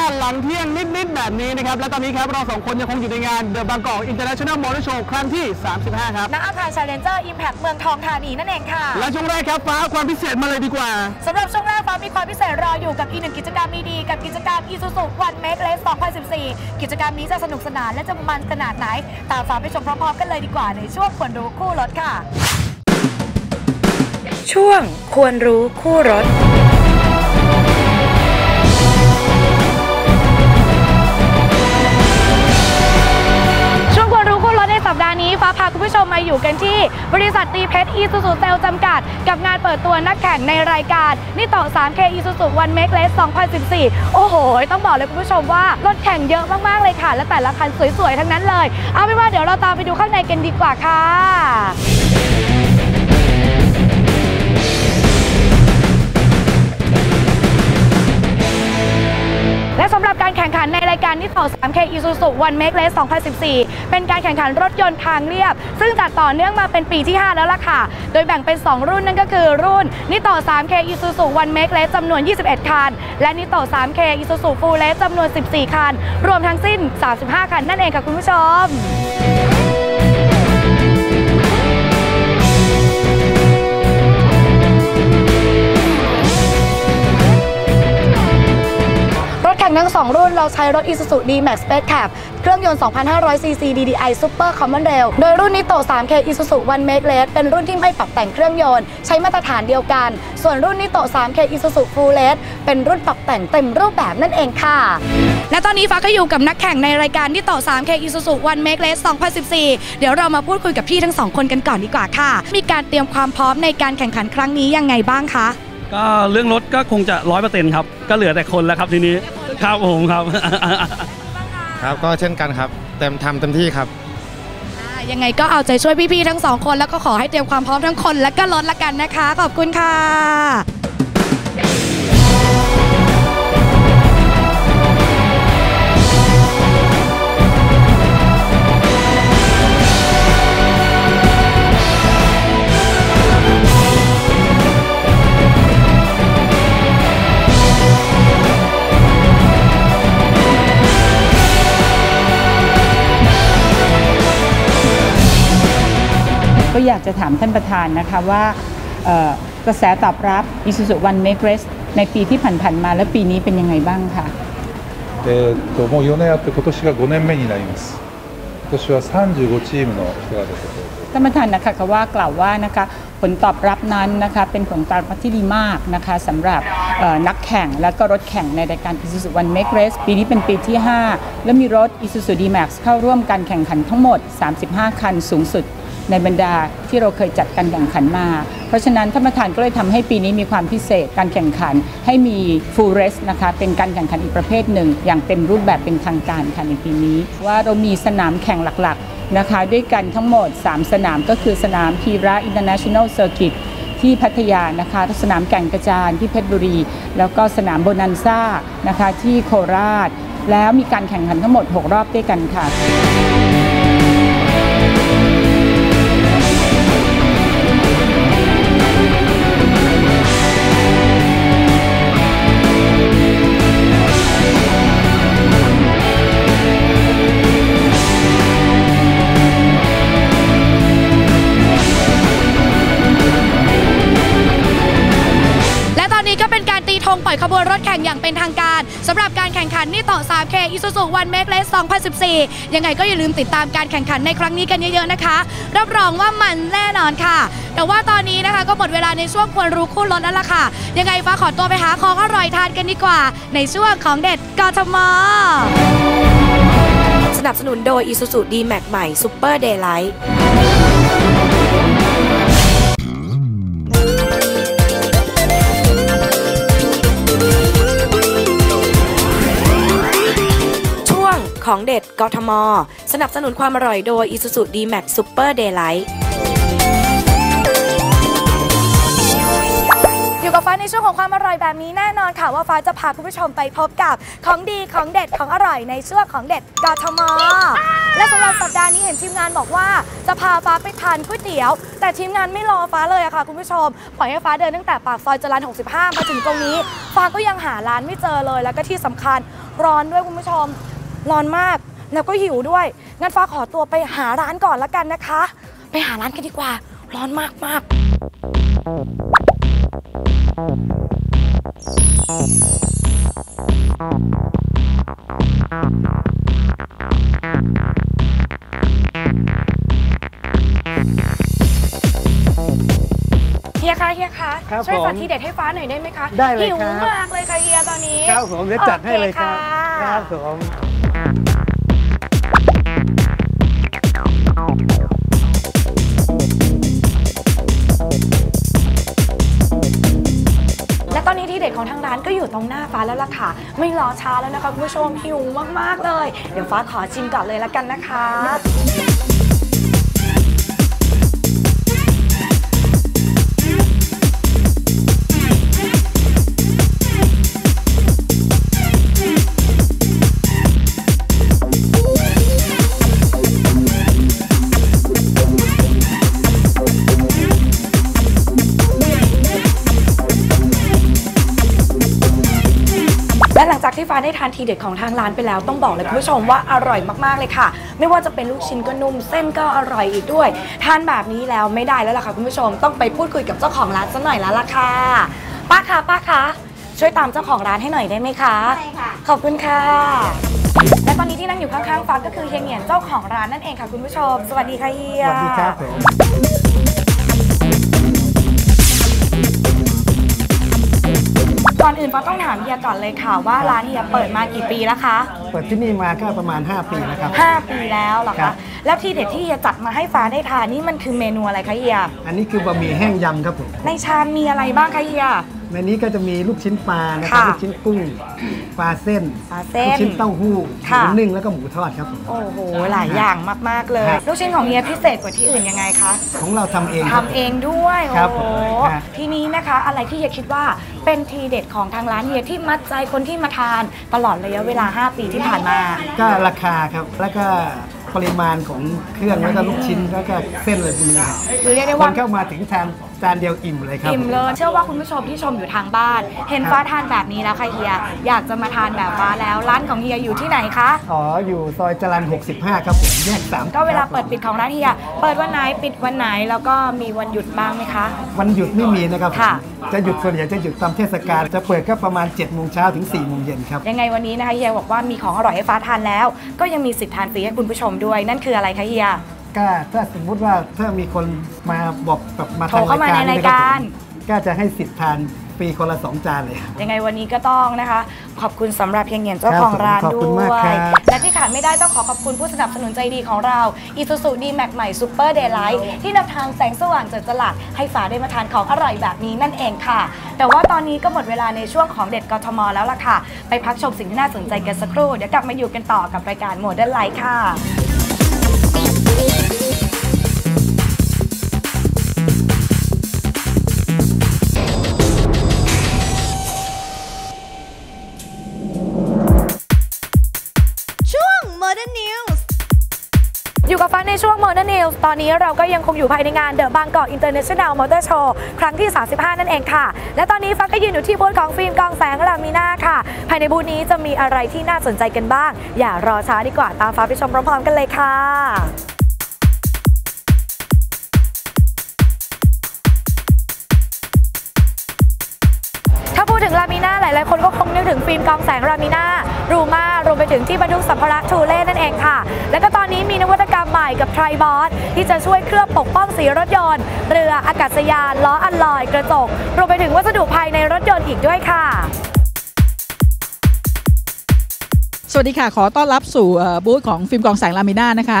5 หลังเที่ยงนิด ๆ แบบนี้นะครับ และตอนนี้ครับ เราสองคนยังคงอยู่ในงาน The Bangkok International Motor Show ครั้งที่ 35 ครับณอาคาร Challenger Impact เมืองทองธานีนั่นเองค่ะ และช่วงแรกครับฟ้าความพิเศษมาเลยดีกว่าสำหรับช่วงแรกฟ้ามีความพิเศษรออยู่กับอีกหนึ่งกิจกรรมดี ๆ กับกิจกรรม Isuzu One Make Race 2014 กิจกรรมนี้จะสนุกสนานและจะมันขนาดไหนตามฟ้าไปชมพร้อม ๆ กันเลยดีกว่าในช่วงควรรู้คู่รถค่ะ ช่วงควรรู้คู่รถ ปดาห์นี้ฟ้าพาคุณผู้ชมมาอยู่กันที่ บริษัทตีเพชรอีซูซูเซลจำกัด กับงานเปิดตัวนักแข่งในรายการนี่ต่อ 3K อีซูซูวันเมกเลส2014 โอ้โห ต้องบอกเลยคุณผู้ชมว่ารถแข่งเยอะมาก ๆ เลยค่ะ และแต่ละคันสวย ๆ ทั้งนั้นเลย เอาเป็นว่าเดี๋ยวเราตามไปดูข้างในกันดีกว่าค่ะ และสำหรับการแข่งขันในรายการนิโต 3K Isuzu One Make Race 2014 เป็นการแข่งขันรถยนต์ทางเรียบ ซึ่งจัดต่อเนื่องมาเป็นปีที่ 5 แล้วล่ะค่ะ โดยแบ่งเป็น 2 รุ่นนั่นก็คือรุ่นนิโต 3K Isuzu One Make Race จำนวน 21 คัน และนิโต 3K Isuzu Full Race จำนวน 14 คัน รวมทั้งสิ้น 35 คันนั่นเองค่ะคุณผู้ชม ทั้ง 2 รุ่นเราใช้รถ Isuzu D-Max Space Cab เครื่องยนต์ 2,500 cc DDI Super Common Rail โดยรุ่นนิโต 3K Isuzu One Make Race เป็นรุ่นที่ไม่ปรับแต่งเครื่องยนต์ ใช้มาตรฐานเดียวกัน ส่วนรุ่นนิโต 3K Isuzu Full Race เป็นรุ่นปรับแต่งเต็มรูปแบบนั่นเองค่ะ และตอนนี้ฟ้าก็อยู่กับนักแข่งในรายการนิโต 3K Isuzu One Make Race 2014 เดี๋ยวเรามาพูดคุยกับพี่ทั้งสองคนกันก่อนดีกว่าค่ะ มีการเตรียมความพร้อมในการแข่งขันครั้งนี้ยังไงบ้างคะ ก็เรื่องรถก็คงจะร้อยเปอร์เซ็นต์ครับก็เหลือแต่คนแล้วครับทีนี้ครับผมครับ ครับก็เช่นกันครับ เต็มทำเต็มที่ครับอ่ายังไงก็เอาใจช่วยพี่ๆทั้งสองคนแล้วก็ขอให้เตรียมความพร้อมทั้งคนและก็รถละกันนะคะ ขอบคุณค่ะ อยากจะถามท่านประธานนะคะว่ากระแสตอบรับอิสุสุวันแมกเรสในปีที่ผ่านๆมาและปีนี้เป็นยังไงบ้างคะえ、ともう4年あって今年が5年目になります今年は35チームの人が出てท่านประธานนะคะก็ว่ากล่าวว่านะคะผลตอบรับนั้นนะคะเป็นผลตอบรับที่ดีมากนะคะสำหรับนักแข่งและก็รถแข่งในรายการ Isuzu One Make Race ปีนี้เป็นปีที่ 5 และมีรถ Isuzu D-Max เข้าร่วมการแข่งขันทั้งหมด 35 คันสูงสุด ในบรรดาที่เราเคยจัดการแข่งขันมา เพราะฉะนั้นท่านประธานก็เลยทำให้ปีนี้มีความพิเศษการแข่งขัน ให้มี full race นะคะเป็นการแข่งขันอีกประเภทหนึ่ง อย่างเต็มรูปแบบเป็นทางการค่ะในปีนี้ ว่าเรามีสนามแข่งหลักๆนะคะ ด้วยกันทั้งหมด 3 สนามก็คือสนามพีระ International Circuit ที่พัทยานะคะสนามแก่งกระจานที่เพชรบุรี แล้วก็สนามโบนันซ่านะคะที่โคราช แล้วมีการแข่งขันทั้งหมด 6 รอบด้วยกันค่ะ เป็นทางการสำหรับการแข่งขันนี่ต่อ 3K Isuzu One Make Race 2014 ยังไงก็อย่าลืมติดตามการแข่งขันในครั้งนี้กันเยอะๆนะคะ รับรองว่ามันแน่นอนค่ะ แต่ว่าตอนนี้นะคะก็หมดเวลาในช่วงควรรู้คู่รถแล้วล่ะค่ะ ยังไงฟ้าขอตัวไปหาของอร่อยทานกันดีกว่า ในช่วงของเด็ดกทมสนับสนุนโดย Isuzu D-Max ใหม่ Super Daylight ของเด็ดกทม สนับสนุนความอร่อยโดย Isuzu D-Max Super Daylight อยู่กับฟ้าในช่วงของความอร่อยแบบนี้แน่นอนค่ะ ว่าฟ้าจะพาคุณผู้ชมไปพบกับของดีของเด็ดของอร่อยในช่วงของเด็ดกทม และสำหรับสัปดาห์นี้เห็นทีมงานบอกว่า จะพาฟ้าไปทานก๋วยเตี๋ยว แต่ทีมงานไม่รอฟ้าเลยอะค่ะ คุณผู้ชมปล่อยให้ฟ้าเดินตั้งแต่ปากซอยจรัญ65 มาถึงตรงนี้ ฟ้าก็ยังหาร้านไม่เจอเลยแล้วก็ที่สำคัญร้อนด้วยคุณผู้ชม ร้อนมากแล้วก็หิวด้วย งั้นฟ้าขอตัวไปหาร้านก่อนละกันนะคะ ไปหาร้านกันดีกว่า ร้อนมากมากๆเฮียคะเฮียคะครับช่วยผมสาธิตเด็ดให้ฟ้าหน่อยได้ไหมคะได้เลยหิวครับ มากเลยค่ะเฮียตอนนี้ครับผมเดี๋ยวจัดให้เลยครับโอเคคค่ะรับผม และตอนนี้ที่เด็ดของทางร้านก็อยู่ตรงหน้าฟ้าแล้วล่ะค่ะ ไม่รอช้าแล้วนะคะคุณผู้ชมหิวมากๆเลย เดี๋ยวฟ้าขอชิมก่อนเลยละกันนะคะ ที่ฟ้าได้ทานทีเด็ดของทางร้านไปแล้วต้องบอกเลยคุณผู้ชมว่าอร่อยมากๆเลยค่ะ ไม่ว่าจะเป็นลูกชิ้นก็นุ่มเส้นก็อร่อยอีกด้วย ทานแบบนี้แล้วไม่ได้แล้วล่ะค่ะคุณผู้ชมต้องไปพูดคุยกับเจ้าของร้านสักหน่อยแล้วล่ะค่ะป้าคะป้าคะช่วยตามเจ้าของร้านให้หน่อยได้ไหมคะใช่ค่ะขอบคุณค่ะ และตอนนี้ที่นั่งอยู่ข้างๆฟ้าก็คือเฮียเหงียนเจ้าของร้านนั่นเองค่ะคุณผู้ชม สวัสดีค่ะเฮียสวัสดีครับผม ก่อนอื่นฟ้าต้องถามเฮียก่อนเลยค่ะว่าร้านเฮียเปิดมากี่ปีแล้วคะเปิดที่นี่มาก็ประมาณ 5 ปีนะครับ5ปีแล้วเหรอครัคะบ แล้วที่เด็ดที่เฮียจัดมาให้ฟ้าได้ทานนี่มันคือเมนูอะไรคะเฮียอันนี้คือบะหมี่แห้งยำครับผมในชามมีอะไรบ้างคะเฮีย ในนี้ก็จะมีลูกชิ้นปลานะครับค่ะลูกชิ้นกุ้งปลาเส้นปลาเส้นลูกชิ้นเต้าหู้หค่ะ มูนึ่งแล้วก็หมูทอดครับผม โอ้โห หลายอย่างมาก ๆ เลย ครับ ลูกชิ้นของเฮียพิเศษกว่าที่อื่นยังไงคะของเราทำเองครับ ทำเองด้วย ครับโอ้โหครับ ทีนี้นะคะ อะไรที่เฮียคิดว่าเป็นทีเด็ดของทางร้านเฮียที่มัดใจคนที่มาทานตลอดระยะเวลา 5 ปีที่ผ่านมา ก็ราคาครับแล้วก็ปริมาณของเครื่องแล้วก็ลูกชิ้นแล้วก็เส้นอะไรพวกนี้ครับคือเรียกได้คว่า นเข้ามาถึงทานจานเดียวอิ่มเลยครับอิ่มเลย เชื่อว่าคุณผู้ชมที่ชมอยู่ทางบ้าน เห็นครับฟ้าทานแบบนี้แล้วค่ะเฮีย อยากจะมาทานแบบฟ้าแล้ว ร้านของเฮียอยู่ที่ไหนคะ อ๋ออยู่ซอยจรัญ65 ครับผมแยกสามก็เวลาเปิดปิดของร้านเฮีย เปิดวันไหนปิดวันไหนแล้วก็มีวันหยุดบ้างไหมคะ วันหยุดไม่มีนะครับผมค่ะ จะหยุดส่วนใหญ่จะหยุดตามเทศกาลจะเปิดก็ประมาณ7จ็ดโมงเช้าถึง4ี่โมงเย็นครับ ยังไงวันนี้นะคะเฮียบอกว่ามีของอร่อยให้ฟ้าทานแล้ว ก็ยังมีสิทธิ์ทานฟรีให้คุณผู้ชมด้วยนั่นคืออะไรคะเฮีย ก็ถ้าสมมุติว่าถ้ามีคนมาบอกแบบมาโทรเข้ามาในรายการก็จะให้สิทธิ์ทานฟรีคนละสองจานเลยครับ ยังไงวันนี้ก็ต้องนะคะ ขอบคุณสำหรับเพียงเหงียนเจ้าของร้านครับผมขอบคุด้ณวมากครัย บ และที่ขาดไม่ได้ต้องขอขอบคุณผู้สนับสนุนใจดีของเรา Isuzu D-Max ใหม่ Super Daylight ที่นำทางแสงสว่างเจิดจลัด ให้ฝาได้มาทานของอร่อยแบบนี้นั่นเองค่ะ แต่ว่าตอนนี้ก็หมดเวลาในช่วงของเด็ดกทมแล้วล่ะค่ะ ไปพักชมสิ่งที่น่าสนใจกันสักครู่ เดี๋ยวกลับมาอยู่กันต่อกับรายการ Modern Life ค่ะ อยู่กับฟ้าในช่วง Modern News ตอนนี้เราก็ยังคงอยู่ภายในงาน The Bangkok International Motor Show ครั้งที่ 35 นั่นเองค่ะ และตอนนี้ฟ้าก็ยืนอยู่ที่บูธของฟิล์มกองแสงรามีนาค่ะ ภายในบูธนี้จะมีอะไรที่น่าสนใจกันบ้าง อย่ารอช้าดีกว่าตามฟ้าไปชมพร้อมๆกันเลยค่ะ ลายๆคนก็คงนึกถึงฟิล์มกองแสงรามีนารูมารวมไปถึงที่บรรทุกสัมภาระทูเล่นั่นเองค่ะ และก็ตอนนี้มีนวัตกรรมใหม่กับไทรบอสที่จะช่วยเคลือบปกป้องสีรถยนต์ เรืออากาศยานล้ออัลลอย กระจก รวมไปถึงวัสดุภายในรถยนต์อีกด้วยค่ะ สวัสดีค่ะ ขอต้อนรับสู่บูธของฟิล์มกองแสงลามิน่านะคะ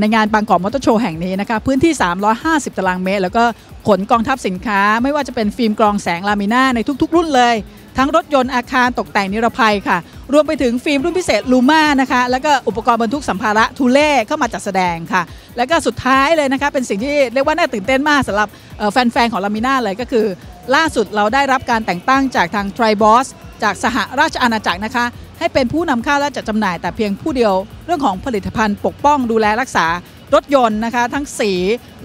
ในงานบางกอกมอเตอร์โชว์แห่งนี้นะคะ พื้นที่ 350 ตารางเมตร แล้วก็ขนกองทัพสินค้า ไม่ว่าจะเป็นฟิล์มกรองแสงลามิน่าในทุก ๆ รุ่นเลย ทั้งรถยนต์อาคารตกแต่งนิรภัยค่ะ รวมไปถึงฟิล์มรุ่นพิเศษลูม่านะคะ แล้วก็อุปกรณ์บรรทุกสัมภาระทูเล่เข้ามาจัดแสดงค่ะ แล้วก็สุดท้ายเลยนะคะ เป็นสิ่งที่เรียกว่าน่าตื่นเต้นมากสำหรับแฟนๆของลามิน่าเลยก็คือ ล่าสุดเราได้รับการแต่งตั้งจากทาง t r i b o s จากสหราชอาณาจักรนะคะ ให้เป็นผู้นำเข้าและจัดจำหน่าย แต่เพียงผู้เดียว เรื่องของผลิตภัณฑ์ปกป้องดูแลรักษารถยนต์นะคะทั้งสี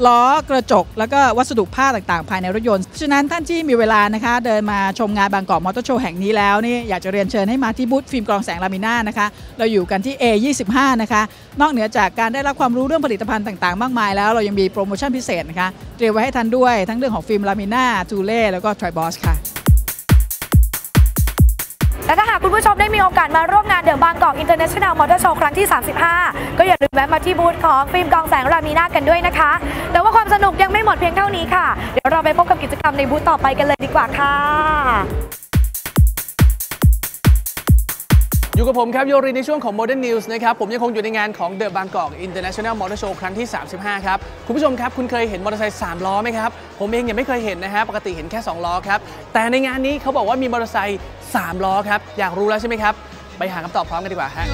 ล้อกระจก แล้วก็วัสดุผ้าต่างๆ ภายในรถยนต์ ฉะนั้นท่านที่มีเวลานะคะ เดินมาชมงานบางกอกมอเตอร์โชว์แห่งนี้แล้วนี่อยากจะเรียนเชิญให้มาที่บูธฟิล์มกรองแสงลามิน่านะคะ เราอยู่กันที่ A25 นะคะ นอกเหนือจากการได้รับความรู้เรื่องผลิตภัณฑ์ต่างๆ มากมายแล้วเรายังมีโปรโมชั่นพิเศษนะคะเตรียมไว้ให้ท่านด้วยทั้งเรื่องของฟิล์มลามิน่าทูเล่แล้วก็ทริบอสค่ะ และถ้าหากคุณผู้ชมได้มีโอกาสมาร่วมงานเดอะบางกอกอินเตอร์เนชั่นแนลมอเตอร์โชว์ครั้งที่ 35 ก็อย่าลืมแวะมาที่บูธของฟิล์มกองแสงรามีนากันด้วยนะคะ แต่ว่าความสนุกยังไม่หมดเพียงเท่านี้ค่ะ เดี๋ยวเราไปพบกับกิจกรรมในบูธต่อไปกันเลยดีกว่าค่ะ อยู่กับผมครับโยริในช่วงของ Modern News นะครับ ผมยังคงอยู่ในงานของ The Bangkok International Motor Show ครั้งที่ 35 ครับ คุณผู้ชมครับ คุณเคยเห็นมอเตอร์ไซค์3ล้อไหมครับ ผมเองยังไม่เคยเห็นนะฮะปกติเห็นแค่ 2 ล้อครับ แต่ในงานนี้เขาบอกว่ามีมอเตอร์ไซค์3ล้อครับ อยากรู้แล้วใช่ไหมครับ ไปหาคำตอบพร้อมกันดีกว่าฮะ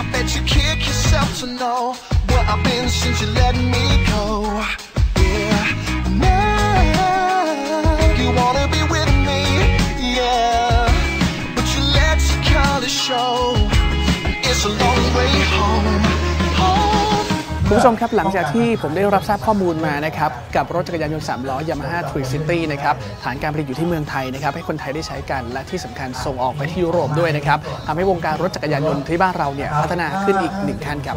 I bet you kick yourself to know where I've been since you let me go. ผู้ชมครับหลังจากที่ผมได้รับทราบข้อมูลมานะครับกับรถจักรยานยนต์3ล้อ Yamaha Tree City นะครับฐานการผลิตอยู่ที่เมืองไทยนะครับให้คนไทยได้ใช้กันและที่สำคัญส่งออกไปที่ยุโรปด้วยนะครับทำให้วงการรถจักรยานยนต์ที่บ้านเราเนี่ยพัฒนาขึ้นอีกหนึ่งขั้นครับ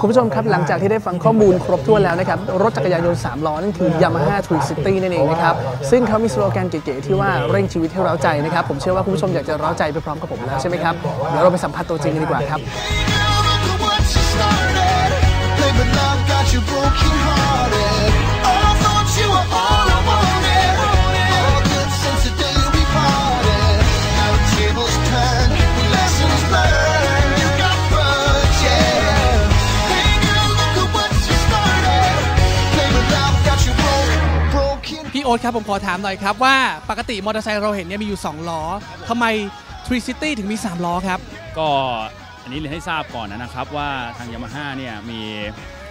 คุณผู้ชมครับหลังจากที่ได้ฟังข้อมูลครบถ้วนแล้วนะครับรถจักรยานยนต์3ล้อนั่นคือ Yamaha Tree City นั่นเองนะครับซึ่งเขามีสโลแกนเก๋ๆที่ว่าเร่งชีวิตให้เราใจนะครับผมเชื่อว่าคุณผู้ชมอยากจะเร้าใจไปพร้อมกับผมแล้วใช่ไหมครับเดี๋ยวเราไปสัมผัสตัวจริงกันดีกว่าครับ Girl, look at what you started. Play with love, got you broken hearted. อ๊ตครับผมขอถามหน่อยครับว่าปกติมอเตอร์ไซค์เราเห็นเนี่ยมีอยู่ 2 ล้อทำไม Tree City ถึงมี 3 ล้อครับ ก็อันนี้เรียนให้ทราบก่อนนะครับว่าทางยามาฮ่าเนี่ยมี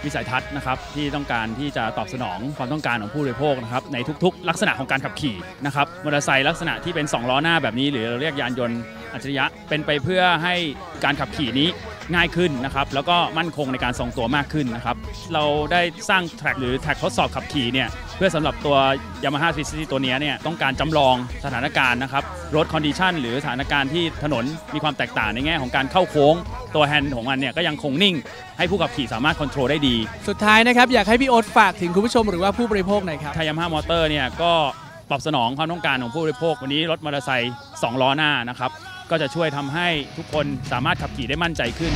วิสัยทัศน์นะครับที่ต้องการที่จะตอบสนองความต้องการของผู้บริโภคนะครับในทุกๆ ลักษณะของการขับขี่นะครับมอเตอร์ไซค์ลักษณะที่เป็น 2 ล้อหน้าแบบนี้ หรือเราเรียกยานยนต์อัจฉริยะเป็นไปเพื่อให้การขับขี่นี้ ง่ายขึ้นนะครับแล้วก็มั่นคงในการทรงตัวมากขึ้นนะครับเราได้สร้างแทร็กหรือแทร็กทดสอบขับขี่เนี่ยเพื่อสำหรับตัว Yamaha Tree City ตัวเนี้ยเนี่ยต้องการจำลองสถานการณ์นะครับรถคอนดิชันหรือสถานการณ์ที่ถนนมีความแตกต่างในแง่ของการเข้าโค้ง ตัวแฮนด์ของมันเนี่ยก็ยังคงนิ่ง ให้ผู้ขับขี่สามารถคอนโทรลได้ดี สุดท้ายนะครับอยากให้พี่โอ๊ตฝากถึงคุณผู้ชมหรือว่าผู้บริโภคหน่อยครับทายามาฮ่ามอเตอร์เนี่ยก็ตอบสนองความต้องการของผู้บริโภควันนี้รถมอเตอร์ไซค์2ล้อหน้านะครับ ก็จะช่วยทำให้ทุกคนสามารถขับขี่ได้มั่นใจขึ้น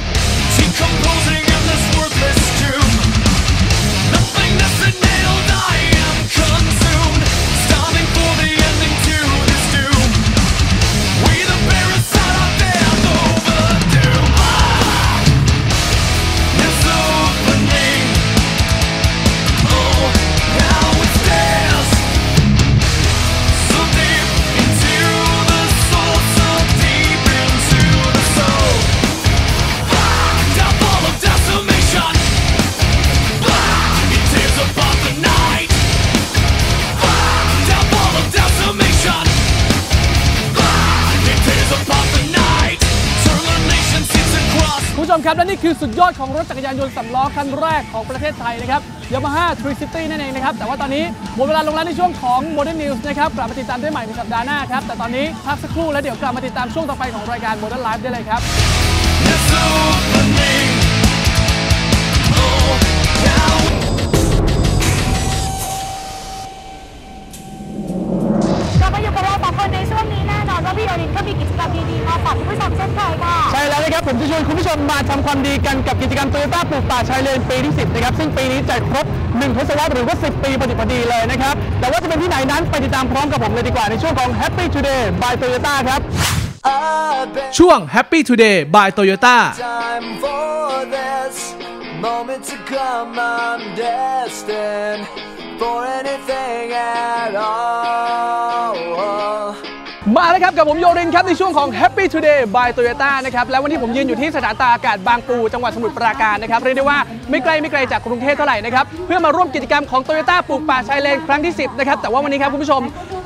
นี่คือสุดยอดของรถจักรยานยนต์สำล้อคันแรกของประเทศไทยนะครับ Yamaha Tree City นั่นเองนะครับ แต่ว่าตอนนี้หมดเวลาลงแล้วในช่วงของ Modern News นะครับ กลับมาติดตามได้ใหม่ในสัปดาห์หน้าครับ แต่ตอนนี้พักสักครู่แล้วเดี๋ยวกลับมาติดตามช่วงต่อไปของรายการ Modern Life ได้เลยครับ วนคุณผู้ชมมาทำความดีกันกับกิจกรรมโตโยต้าปลูกป่าชายเลนปีที่ 10 นะครับ ซึ่งปีนี้จะครบ 1 ทศวรรษหรือว่า 10 ปีพอดีพอดีเลยนะครับ แต่ว่าจะเป็นที่ไหนนั้นไปติดตามพร้อมกับผมเลยดีกว่าในช่วงของ Happy Today by Toyota ครับ ช่วง Happy Today by Toyota time for this moment to come. I'm destined for anything at all. มาแล้วครับกับผมโยรินครับในช่วงของ Happy Today by Toyota นะครับและวันนี้ผมยืนอยู่ที่สถานตาอากาศบางปูจังหวัดสมุทรปราการนะครับเรียกได้ว่าไม่ไกลไม่ไกลจากกรุงเทพเท่าไหร่นะครับเพื่อมาร่วมกิจกรรมของ Toyota ปลูกป่าชายเลนครั้งที่ 10 นะครับแต่ว่าวันนี้ครับคุณผู้ชม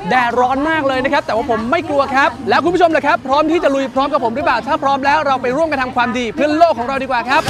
แดดร้อนมากเลยนะครับแต่ว่าผมไม่กลัวครับ แล้วคุณผู้ชมล่ะครับ พร้อมที่จะลุยพร้อมกับผมหรือเปล่าถ้าพร้อมแล้วเราไปร่วมกันทำความดีเพื่อโลกของเราดีกว่าครับ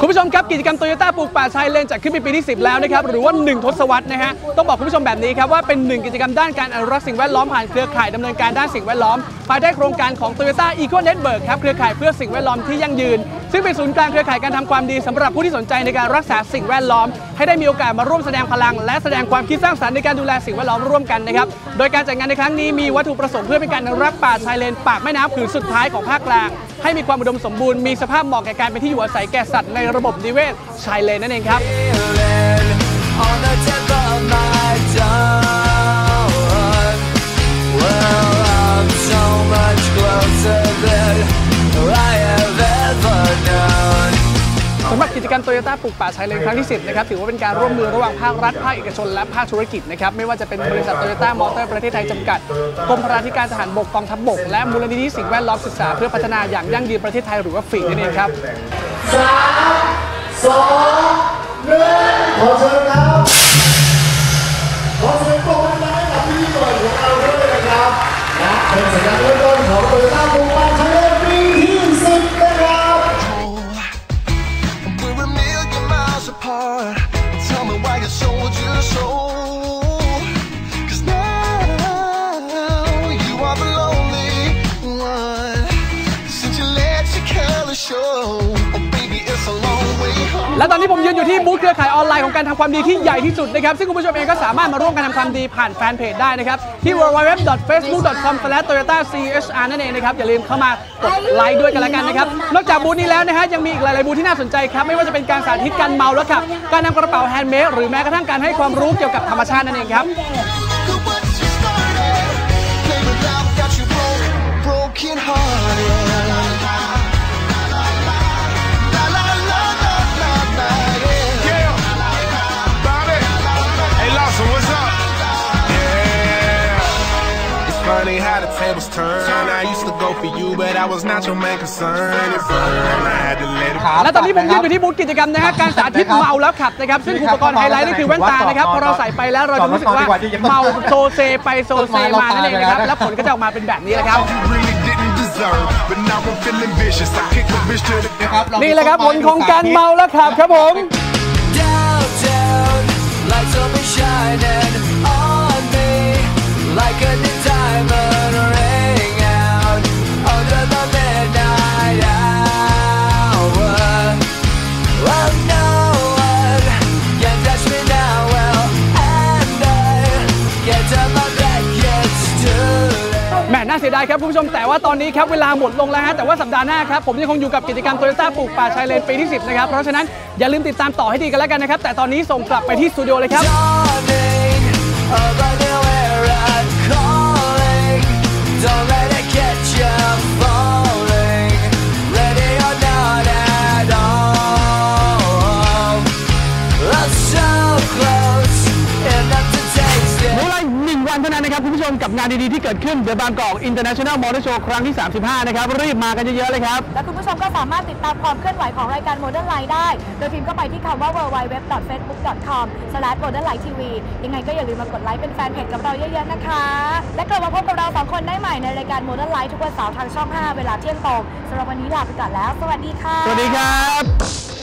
คุณผู้ชมครับกิจกรรมโตโยต้าปลูกป่าชายเลนจัดขึ้นเป็นปีที่ 10 แล้วนะครับหรือว่า 1 ทศวรรษนะฮะต้องบอกคุณผู้ชมแบบนี้ครับว่าเป็นหนึ่งกิจกรรมด้านการอนุรักษ์สิ่งแวดล้อมผ่านเครือข่ายดำเนินการด้านสิ่งแวดล้อมภายใต้โครงการของ Toyota Eco Network ครับเครือข่ายเพื่อสิ่งแวดล้อมที่ยั่งยืน ซึ่งเป็นศูนย์กลางเครือข่ายการทำความดีสำหรับผู้ที่สนใจในการรักษาสิ่งแวดล้อม ให้ได้มีโอกาสมาร่วมแสดงพลัง และแสดงความคิดสร้างสรรค์ในการดูแลสิ่งแวดล้อมร่วมกันนะครับ โดยการจัดงานในครั้งนี้มีวัตถุประสงค์เพื่อเป็นการรักษ์ป่าชายเลนปากแม่น้ำผืนสุดท้ายของภาคกลาง ให้มีความอุดมสมบูรณ์มีสภาพเหมาะแก่การเป็นที่อยู่อาศัยแก่สัตว์ในระบบนิเวศชายเลนนั่นเองครับ On the tip of my tongue. Well, I'm so much closer than I. สำหรับกิจกรรมโตโยต้าปลูกป่าชายเลนครั้งที่ 10 นะครับ ถือว่าเป็นการร่วมมือระหว่างภาครัฐ ภาคเอกชน และภาคธุรกิจนะครับ ไม่ว่าจะเป็นบริษัทโตโยต้ามอเตอร์ประเทศไทยจำกัด กรมพราธิการทหารบกกองทัพบก และมูลนิธิสิ่งแวดล้อมศึกษาเพื่อพัฒนาอย่างยั่งยืนประเทศไทยหรือว่าฝีนั่นเองครับขอเชิญครับขอเสียงปรบมืองให้กับพิธีกรของเราด้วยนะครับ และเป็นสัญลักษณ์ และตอนนี้ผมยืนอยู่ที่บูธเครือข่ายออนไลน์ของการทำความดีที่ใหญ่ที่สุดนะครับซึ่งคุณผู้ชมเองก็สามารถมาร่วมกันทำความดีผ่านแฟนเพจได้นะครับที่ www.facebook.com/toyotachr นั่นเองนะครับอย่าลืมเข้ามากดไลค์ด้วยกันแล้วกันนะครับนอกจากบูธนี้แล้วนะฮะยังมีอีกหลายๆบูธที่น่าสนใจครับไม่ว่าจะเป็นการสาธิตการเมาแล้วขับการนำกระเป๋าแฮนด์เมดหรือแม้กระทั่งการให้ความรู้เกี่ยวกับธรรมชาตินั่นเองครับ tables turn. I used to go for you, but I was not your main concern. It burned. I had to let it และตอนนี้ผมยืนอยู่ที่บูธกิจกรรมนะฮะการสาธิตเมาแล้วขับนะครับ ซึ่งอุปกรณ์ไฮไลท์นี่คือแว่นตานะครับพอเราใส่ไปแล้วเราจะรู้สึกว่าเมาโซเซไปโซเซมานั่นเองนะครับและผลก็จะออกมาเป็นแบบนี้แหละครับ you really didn't deserve. But now I'm feeling vicious. I kick a bitch to the นี่แหละครับผลของการเมาแล้วขับครับผม Downtown, lights will be shining ครับคุณผู้ชมแต่ว่าตอนนี้ครับเวลาหมดลงแล้วฮะแต่ว่าสัปดาห์หน้าครับผมยังคงอยู่กับกิจกรรมโตโยต้าปลูกป่าชายเลนปีที่ 10 นะครับ เพราะฉะนั้นอย่าลืมติดตามต่อให้ดีกันแล้วกันนะครับ แต่ตอนนี้ส่งกลับไปที่สตูดิโอเลยครับ นะครับคุณผู้ชมกับงานดีๆที่เกิดขึ้น The Bangkok International Motor Show ครั้งที่ 35 นะครับ รีบมากันเยอะๆเลยครับ และคุณผู้ชมก็สามารถติดตามความเคลื่อนไหวของรายการ Modern Light ได้ โดยพิมพ์เข้าไปที่คำว่า www.facebook.com/modernlighttv ยังไงก็อย่าลืมมากดไลค์เป็นแฟนเพจกับเราเยอะๆนะคะ และกลับมาพบกับเราสองคนได้ใหม่ในรายการ Modern Light ทุกวันเสาร์ทางช่อง 5 เวลาเที่ยงตรงสำหรับวันนี้ลาไปก่อนแล้ว สวัสดีค่ะ สวัสดีครับ